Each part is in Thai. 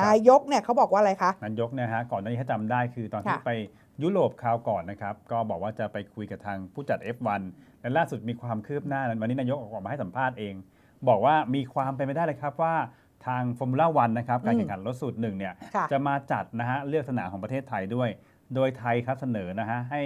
นายกเนี่ยเขาบอกว่าอะไรคะ นายกเนะฮะก่อนหน้านี้ถ้าจำได้คือตอนที่ค่ะไปยุโรปคราวก่อนนะครับ ก็บอกว่าจะไปคุยกับทางผู้จัด F1 และล่าสุดมีความคืบหน้าวันนี้นายกออกมาให้สัมภาษณ์เอง บอกว่ามีความเป็นไปได้เลยครับว่าทางฟอร์มูล่าวันนะครับการแข่งขันรถสูตรหนึ่งเนี่ยค่ะจะมาจัดนะฮะเลือกสนามของประเทศไทยด้วย โดยไทยครับเสนอนะฮะให้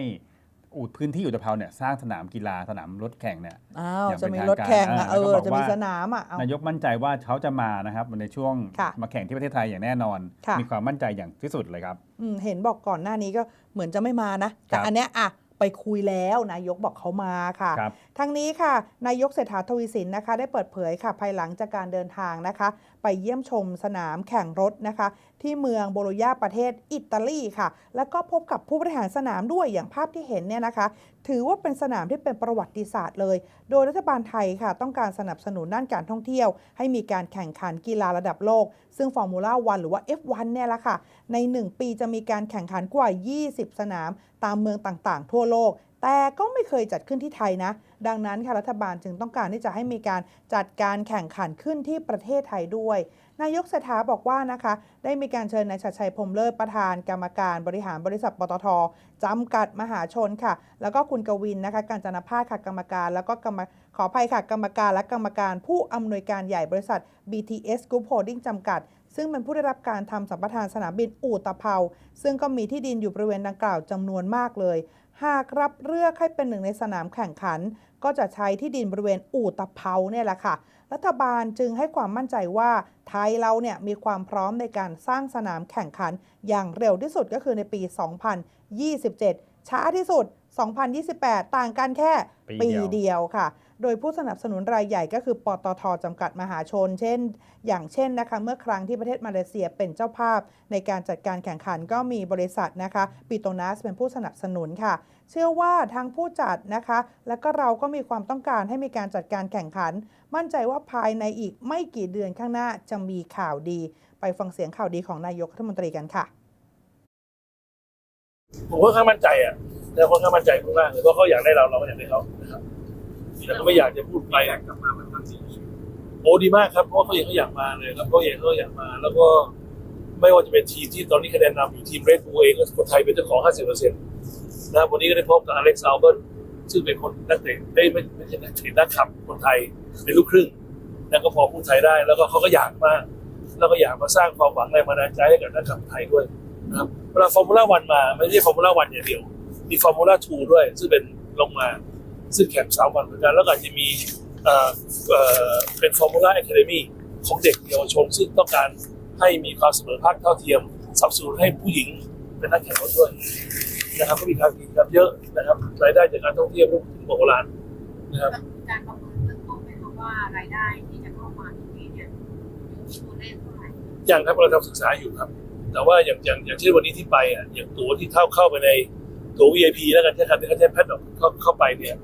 อูดพื้นที่อุตภเปาเนี่ยสร้างสนามกีฬาสนามรถแข่งเนี่ยอ้าวอย่างจะเป็นมีทางรถแข่งการอะเออ่าอแล้วก็บอกจะมีว่าสนามอะเอานายกมั่นใจว่าเขาจะมานะครับในช่วงค่ะมาแข่งที่ประเทศไทยอย่างแน่นอนค่ะมีความมั่นใจอย่างที่สุดเลยครับอืมเห็นบอกก่อนหน้านี้ก็เหมือนจะไม่มานะแต่ครับอันเนี้ยอะ ไปคุยแล้วนายกบอกเขามาค่ะครับทั้งนี้ค่ะนายกเศรษฐาทวีสินนะคะ ได้เปิดเผยค่ะภายหลังจากการเดินทางนะคะ ไปเยี่ยมชมสนามแข่งรถนะคะ ที่เมืองโบโลญาประเทศอิตาลีค่ะ แล้วก็พบกับผู้บริหารสนามด้วยอย่างภาพที่เห็นเนี่ยนะคะ ถือว่าเป็นสนามที่เป็นประวัติศาสตร์เลย โดยรัฐบาลไทยค่ะ ต้องการสนับสนุนด้านการท่องเที่ยว ให้มีการแข่งขันกีฬาระดับโลก ซึ่งฟอร์มูล่าวันหรือว่า F1 เนี่ยแหละค่ะ ใน 1 ปีจะมีการแข่งขันกว่า 20 สนาม ตามเมืองต่างๆ ทั่วโลกโลก แต่ก็ไม่เคยจัดขึ้นที่ไทยนะ ดังนั้นค่ะรัฐบาลจึงต้องการที่จะให้มีการจัดการแข่งขันขึ้นที่ประเทศไทยด้วย นายกเศรษฐาบอกว่านะคะ ได้มีการเชิญนายชัดชัยพรมเลิศประธานกรรมการบริหารบริษัทปตทจำกัดมหาชนค่ะ แล้วก็คุณกวินนะคะการจนภาคค่ะกรรมการ แล้วก็กรรมขออภัยค่ะกรรมการและกรรมการผู้อำนวยการใหญ่บริษัท BTS Group Holding จำกัดซึ่งเป็นผู้ได้รับการทำสัมปทานสนามบินอู่ตะเภา ซึ่งก็มีที่ดินอยู่บริเวณดังกล่าวจำนวนมากเลย หากรับเลือกให้เป็นหนึ่งในสนามแข่งขัน ก็จะใช้ที่ดินบริเวณอู่ตะเภาเนี่ยแหละค่ะ รัฐบาลจึงให้ความมั่นใจว่าไทยเราเนี่ยมีความพร้อมในการสร้างสนามแข่งขัน อย่างเร็วที่สุดก็คือในปี 2027 ช้าที่สุด 2028 ต่างกันแค่ปีปีเดียวเดียวค่ะ โดยผู้สนับสนุนรายใหญ่ก็คือปตทจำกัดมหาชน เช่น อย่างเช่นนะคะเมื่อครั้งที่ประเทศมาเลเซียเป็นเจ้าภาพ ในการจัดการแข่งขันก็มีบริษัทนะคะปิโตนัสเป็นผู้สนับสนุนค่ะ เชื่อว่าทางผู้จัดนะคะ และก็เราก็มีความต้องการให้มีการจัดการแข่งขัน มั่นใจว่าภายในอีกไม่กี่เดือนข้างหน้าจะมีข่าวดี ไปฟังเสียงข่าวดีของนายกรัฐมนตรีกันค่ะผมก็ค่อนข้างมั่นใจอะแต่ค่อนข้างมั่นใจมากๆเลยเพราะเขาอยากได้เราเราก็อยากได้เขานะครับ แต่ก็ไม่อยากจะพูดไปอยากกลับมาเหมือนครั้งที่โอ้ดีมากครับเพราะว่าเขาอยากเขาอยากมาเลยครับเขาอยากเขาอยากมา แล้วก็ไม่ว่าจะเป็นทีมที่ตอนนี้คะแนนนำอยู่ทีมเรดบูเองก็คนไทยเป็นเจ้าของ 50เปอร์เซ็นต์นะครับวันนี้ก็ได้พบกับอเล็กซ์อัลเบิร์ตซึ่งเป็นคนนักเตะไม่ไม่ไม่ใช่นักเตะนักขับคนไทยเป็นลูกครึ่งแล้วก็พอพูดไทยได้ แล้วก็เขาก็อยากมาก แล้วก็อยากมาสร้างความหวังแรงบันดาลใจให้กับนักขับไทยด้วยนะครับเวลาฟอร์มูล่าวันมาไม่ใช่ฟอร์มูล่าวันอย่างเดียว มีฟอร์มูล่าทูด้วย ซึ่งเป็นลงมา ซึ่งแข่งสามวันเหมือนกันแล้วก็อาจจะมีเอ่อเอ่อเป็นฟอร์มูล่าแอคาเดมี่ของเด็กเยาวชนซึ่งต้องการให้มีความเสมอภาคเท่าเทียมสนับสนุนให้ผู้หญิงเป็นนักแข่งรถด้วยนะครับก็มีการกิจกรรมเยอะนะครับรายได้จากการท่องเที่ยวรวมถึงโบราณนะครับการประเมินเบื้องต้นไหมคะว่ารายได้ที่จะเข้ามาตรงนี้เนี่ยอยู่ตัวเลขเท่าไหร่อย่างครับเราทำศึกษาอยู่ครับ แต่ว่าอย่างอย่างอย่างเช่นวันนี้ที่ไปอะอย่างตั๋วที่เข้าเข้าไปในตั๋ว VIP แล้วกันใช่ครับที่เขาใช้แพทย์ เข้าไปเนี่ย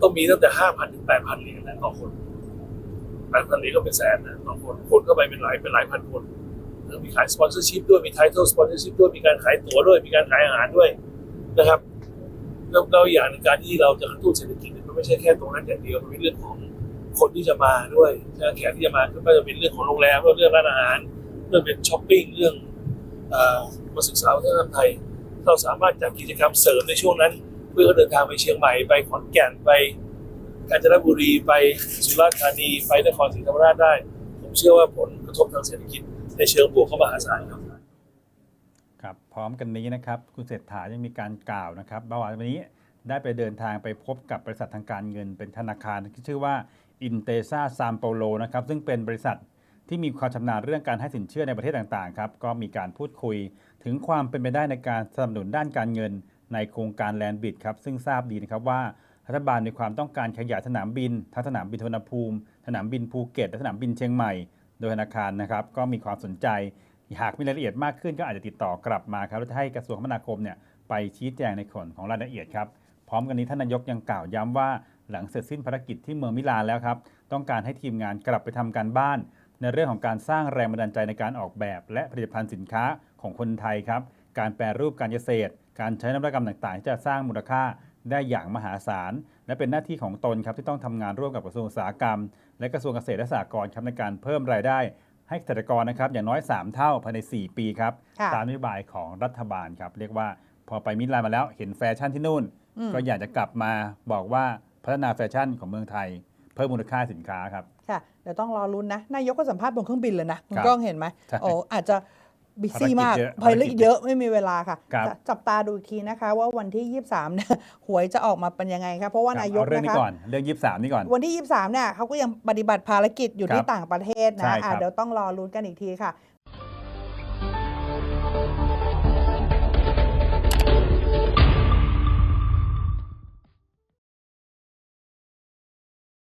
ต้องมีตั้งแต่ห้าพันถึงแปดพันเหรียญนะต่อคนแปดพันเหรียญก็เป็นแสนนะต่อคน คนเข้าไปเป็นหลายเป็นหลายพันคนแล้วมีขายสปอนเซอร์ชิพด้วยมีไทเทลสปอนเซอร์ชิพด้วยมีการขายตั๋วด้วยมีการขายอาหารด้วยนะครับแล้วแล้วอย่างหนึ่งการที่เราจะกระตุ้นเศรษฐกิจมันไม่ใช่แค่ตรงนั้นอย่างเดียวมันเป็นเรื่องของคนที่จะมาด้วยแขกที่จะมาก็จะเป็นเรื่องของโรงแรมเรื่องร้านอาหารเรื่องเป็นช้อปปิ้งเรื่องมาศึกษาวัฒนธรรมไทย เราสามารถจัดกิจกรรมเสริมในช่วงนั้น พื่อเขาเดินทางไปเชียงใหม่ไปขอนแก่นไปกาญจนบุรีไปสุราษฎร์ธานีไปนครศรีธรรมราชได้ ผมเชื่อว่าผลกระทบทางเศรษฐกิจในเชิงบวกเข้ามหาศาลครับครับพร้อมกันนี้นะครับคุณเศรษฐายังมีการกล่าวนะครับว่าวันนี้ได้ไปเดินทางไปพบกับบริษัททางการเงินเป็นธนาคารที่ชื่อว่าอินเตซ่าซามโปโลนะครับซึ่งเป็นบริษัทที่มีความชำนาญเรื่องการให้สินเชื่อในประเทศต่างๆครับก็มีการพูดคุยถึงความเป็นไปได้ในการสนับสนุนด้านการเงิน ในโครงการแลนบิดครับซึ่งทราบดีนะครับว่ารัฐบาลมีความต้องการขยายสนามบินทั้งสนามบินสุวรรณภูมิ สนามบินภูเก็ตและสนามบินเชียงใหม่ โดยธนาคารนะครับก็มีความสนใจหากมีรายละเอียดมากขึ้นก็อาจจะติดต่อกลับมาครับแล้วจะให้กระทรวงคมนาคมเนี่ยไปชี้แจงในส่วนของรายละเอียดครับพร้อมกันนี้ท่านนายกยังกล่าวย้ำว่าหลังเสร็จสิ้นภารกิจที่เมืองมิลานแล้วครับต้องการให้ทีมงานกลับไปทำการบ้าน ในเรื่องของการสร้างแรงบันดาลใจในการออกแบบ และผลิตภัณฑ์สินค้าของคนไทยครับการแปรรูปการเกษตร การใช้นวัตกรรมต่างๆที่จะสร้างมูลค่าได้อย่างมหาศาล และเป็นหน้าที่ของตนครับที่ต้องทำงานร่วมกับกระทรวงอุตสาหกรรม และกระทรวงเกษตรและสหกรณ์ครับในการเพิ่มรายได้ ให้เกษตรกรนะครับอย่างน้อย 3 เท่าภายใน 4 ปีครับค่ะตามนโยบายของรัฐบาลครับเรียกว่าพอไปมิดไลน์มาแล้วเห็นแฟชั่นที่นู่นอืมก็อยากจะกลับมาบอกว่าพัฒนาแฟชั่นของเมืองไทย เพิ่มมูลค่าสินค้าครับค่ะเดี๋ยวต้องรอรุ้นนะนายกก็สัมภาษณ์บนเครื่องบินเลยนะคุณครับกล้องเห็นไหมใช่โอ้อาจจะ บิซี่มากภารกิจเยอะภารกิจเยอะไม่มีเวลาค่ะครับจะจับตาดูอีกทีนะคะ ว่าวันที่ 23เนี่ยหวยจะออกมาเป็นยังไงครับเพราะว่าครับนายกเอาเรื่องนะนี้คะก่อนเรื่อง 23 นี่ก่อน วันที่ 23 เนี่ยเขาก็ยังปฏิบัติภารกิจอยู่ครับที่ต่างประเทศใช่นะครัอะบเดี๋ยวต้องรอลุ้นกันอีกทีค่ะ